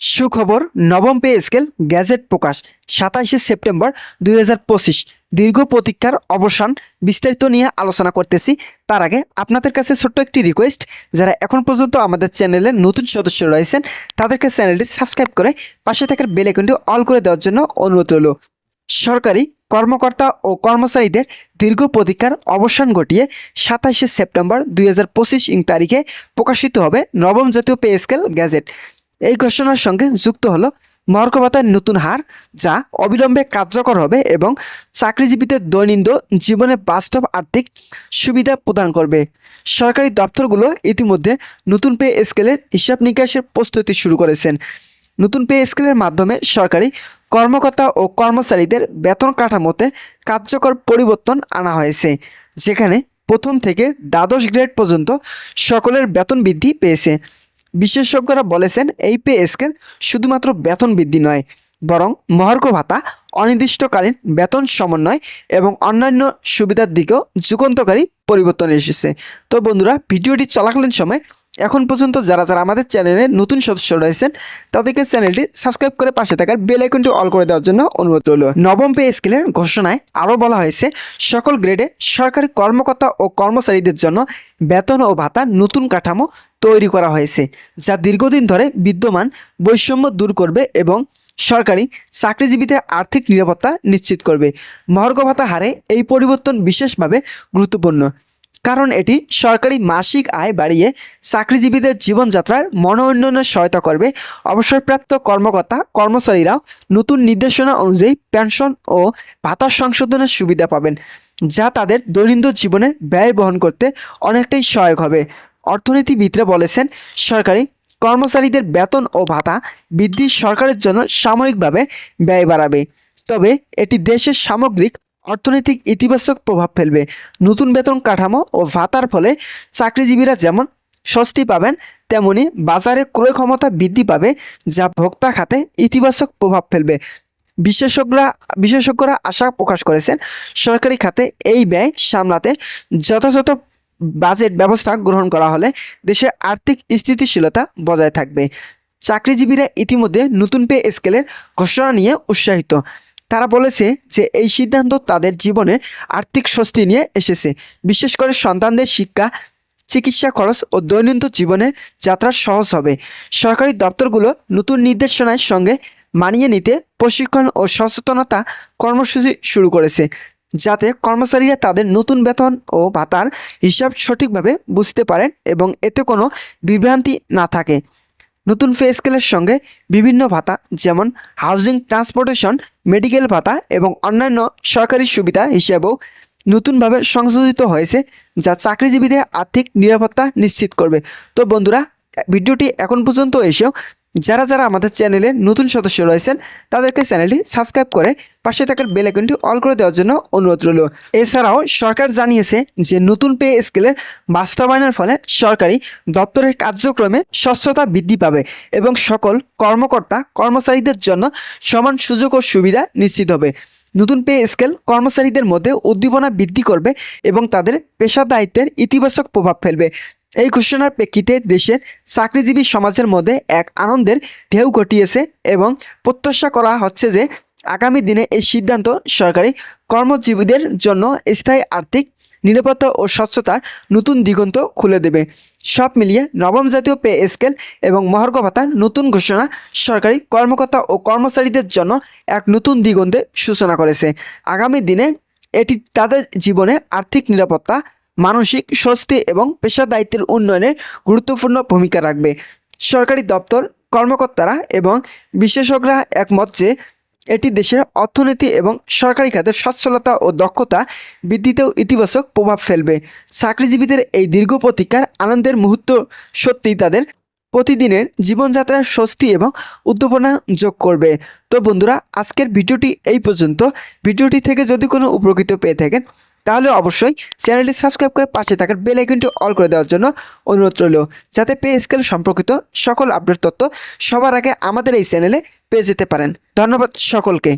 সুখবর, নবম pay scale, gadget প্রকাশ সাতাশে সেপ্টেম্বর দুই হাজার পঁচিশ। দীর্ঘ প্রতীক্ষার অবসান বিস্তারিত নিয়ে আলোচনা করতেছি। তার আগে আপনাদের কাছে ছোট্ট একটি রিকোয়েস্ট যারা এখন পর্যন্ত আমাদের চ্যানেলে নতুন সদস্য রয়েছেন, তাদেরকে চ্যানেলটি সাবস্ক্রাইব করে পাশে থাকার বেল আইকনটি অল করে দেওয়ার জন্য অনুরোধ রইল। সরকারি কর্মকর্তা ও কর্মচারীদের দীর্ঘ প্রতীক্ষার অবসান ঘটিয়ে সাতাশে সেপ্টেম্বর দুই হাজার পঁচিশ ইং তারিখে প্রকাশিত হবে নবম জাতীয় পে স্কেল, গ্যাজেট। এই ঘোষণার সঙ্গে যুক্ত হলো মহার্ঘ নতুন হার, যা অবিলম্বে কার্যকর হবে এবং চাকরিজীবীদের দৈনন্দিন জীবনে বাস্তব আর্থিক সুবিধা প্রদান করবে। সরকারি দপ্তরগুলো ইতিমধ্যে নতুন পে স্কেলের হিসাব নিকাশের প্রস্তুতি শুরু করেছেন। নতুন পে স্কেলের মাধ্যমে সরকারি কর্মকর্তা ও কর্মচারীদের বেতন কাঠামোতে কার্যকর পরিবর্তন আনা হয়েছে, যেখানে প্রথম থেকে দ্বাদশ গ্রেড পর্যন্ত সকলের বেতন বৃদ্ধি পেয়েছে। বিশেষজ্ঞরা বলেছেন এই পে স্কেল শুধুমাত্র বেতন বৃদ্ধি নয়, বরং মহার্ঘ ভাতা, অনির্দিষ্টকালীন বেতন সমন্বয় এবং অন্যান্য সুবিধার দিকেও যুগান্তকারী পরিবর্তন এসেছে। তো বন্ধুরা, ভিডিওটি চলাকালীন সময় এখন পর্যন্ত যারা যারা আমাদের চ্যানেলে নতুন সদস্য রয়েছেন, তাদেরকে চ্যানেলটি সাবস্ক্রাইব করে পাশে থাকার বেল আইকনটি অল করে দেওয়ার জন্য অনুরোধ রইল। নবম পে স্কেলের ঘোষণায় আরও বলা হয়েছে, সকল গ্রেডে সরকারি কর্মকর্তা ও কর্মচারীদের জন্য বেতন ও ভাতা নতুন কাঠামো তৈরি করা হয়েছে, যা দীর্ঘদিন ধরে বিদ্যমান বৈষম্য দূর করবে এবং সরকারি চাকরিজীবীদের আর্থিক নিরাপত্তা নিশ্চিত করবে। মহার্ঘ ভাতা হারে এই পরিবর্তন বিশেষভাবে গুরুত্বপূর্ণ। কারণ এটি সরকারি মাসিক আয় বাড়িয়ে চাকরিজীবীদের জীবনযাত্রার মনোউন্নয়নে সহায়তা করবে। অবসরপ্রাপ্ত কর্মকর্তা কর্মচারীরাও নতুন নির্দেশনা অনুযায়ী পেনশন ও ভাতা সংশোধনের সুবিধা পাবেন, যা তাদের দৈনন্দিন জীবনের ব্যয় বহন করতে অনেকটাই সহায়ক হবে। অর্থনীতিবিদরা বলেছেন, সরকারি কর্মচারীদের বেতন ও ভাতা বৃদ্ধি সরকারের জন্য সাময়িকভাবে ব্যয় বাড়াবে। তবে এটি দেশের সামগ্রিক অর্থনৈতিক ইতিবাচক প্রভাব ফেলবে। নতুন বেতন কাঠামো ও ভাতার ফলে চাকরিজীবীরা যেমন স্বস্তি পাবেন, তেমনি বাজারে ক্রয় ক্ষমতা বৃদ্ধি পাবে, যা ভোক্তা খাতে ইতিবাচক প্রভাব ফেলবে। বিশেষজ্ঞরা বিশেষজ্ঞরা আশা প্রকাশ করেছেন, সরকারি খাতে এই ব্যয় সামলাতে যথাযথ বাজেট ব্যবস্থা গ্রহণ করা হলে দেশের আর্থিক স্থিতিশীলতা বজায় থাকবে। চাকরিজীবীরা ইতিমধ্যে নতুন পে স্কেলের ঘোষণা নিয়ে উৎসাহিত। তারা বলেছে যে এই সিদ্ধান্ত তাদের জীবনের আর্থিক স্বস্তি নিয়ে এসেছে। বিশেষ করে সন্তানদের শিক্ষা, চিকিৎসা খরচ ও দৈনন্দিন জীবনের যাত্রা সহজ হবে। সরকারি দপ্তরগুলো নতুন নির্দেশনার সঙ্গে মানিয়ে নিতে প্রশিক্ষণ ও সচেতনতা কর্মসূচি শুরু করেছে, যাতে কর্মচারীরা তাদের নতুন বেতন ও ভাতার হিসাব সঠিকভাবে বুঝতে পারেন এবং এতে কোনো বিভ্রান্তি না থাকে। নতুন পে স্কেলের সঙ্গে বিভিন্ন ভাতা, যেমন হাউজিং ট্রান্সপোর্টেশন মেডিকেল ভাতা এবং অন্যান্য সরকারি সুবিধা হিসেবেও নতুনভাবে সংশোধিত হয়েছে, যা চাকরিজীবীদের আর্থিক নিরাপত্তা নিশ্চিত করবে। তো বন্ধুরা, ভিডিওটি এখন পর্যন্ত এসেও যারা যারা আমাদের চ্যানেলে নতুন সদস্য রয়েছেন, তাদেরকে চ্যানেলটি সাবস্ক্রাইব করে পাশে থাকার বেল আইকনটি অল করে দেওয়ার জন্য অনুরোধ রইল। এছাড়াও সরকার জানিয়েছে যে নতুন পে স্কেলের বাস্তবায়নের ফলে সরকারি দপ্তরের কার্যক্রমে স্বচ্ছতা বৃদ্ধি পাবে এবং সকল কর্মকর্তা, কর্মচারীদের জন্য সমান সুযোগ ও সুবিধা নিশ্চিত হবে। নতুন পে স্কেল কর্মচারীদের মধ্যে উদ্দীপনা বৃদ্ধি করবে এবং তাদের পেশা দায়িত্বের ইতিবাচক প্রভাব ফেলবে। এই ঘোষণার প্রেক্ষিতে দেশের চাকরিজীবী সমাজের মধ্যে এক আনন্দের ঢেউ ঘটিয়েছে এবং প্রত্যাশা করা হচ্ছে যে আগামী দিনে এই সিদ্ধান্ত সরকারি কর্মজীবীদের জন্য স্থায়ী আর্থিক নিরাপত্তা ও স্বচ্ছতার নতুন দিগন্ত খুলে দেবে। সব মিলিয়ে নবম জাতীয় পে স্কেল এবং মহার্ঘ ভাতার নতুন ঘোষণা সরকারি কর্মকর্তা ও কর্মচারীদের জন্য এক নতুন দিগন্তে সূচনা করেছে। আগামী দিনে এটি তাদের জীবনে আর্থিক নিরাপত্তা মানসিক স্বস্তি এবং পেশা দায়িত্বের উন্নয়নে গুরুত্বপূর্ণ ভূমিকা রাখবে। সরকারি দপ্তর, কর্মকর্তারা এবং বিশেষজ্ঞরা একমত যে এটি দেশের অর্থনীতি এবং সরকারি খাতের সচ্ছলতা ও দক্ষতা বৃদ্ধিতেও ইতিবাচক প্রভাব ফেলবে। চাকরিজীবীদের এই দীর্ঘ প্রতীক্ষার আনন্দের মুহূর্ত সত্যিই তাদের প্রতিদিনের জীবনযাত্রার স্বস্তি এবং উদ্দীপনা যোগ করবে। তো বন্ধুরা, আজকের ভিডিওটি এই পর্যন্ত। ভিডিওটি থেকে যদি কোনো উপকৃত পেয়ে থাকেন তাহলে অবশ্যই চ্যানেলটি সাবস্ক্রাইব করে পাশে থাকার বেল আইকনটি অল করে দেওয়ার জন্য অনুরোধ রইল, যাতে পে স্কেল সম্পর্কিত সকল আপডেট তথ্য সবার আগে আমাদের এই চ্যানেলে পেয়ে যেতে পারেন। ধন্যবাদ সকলকে।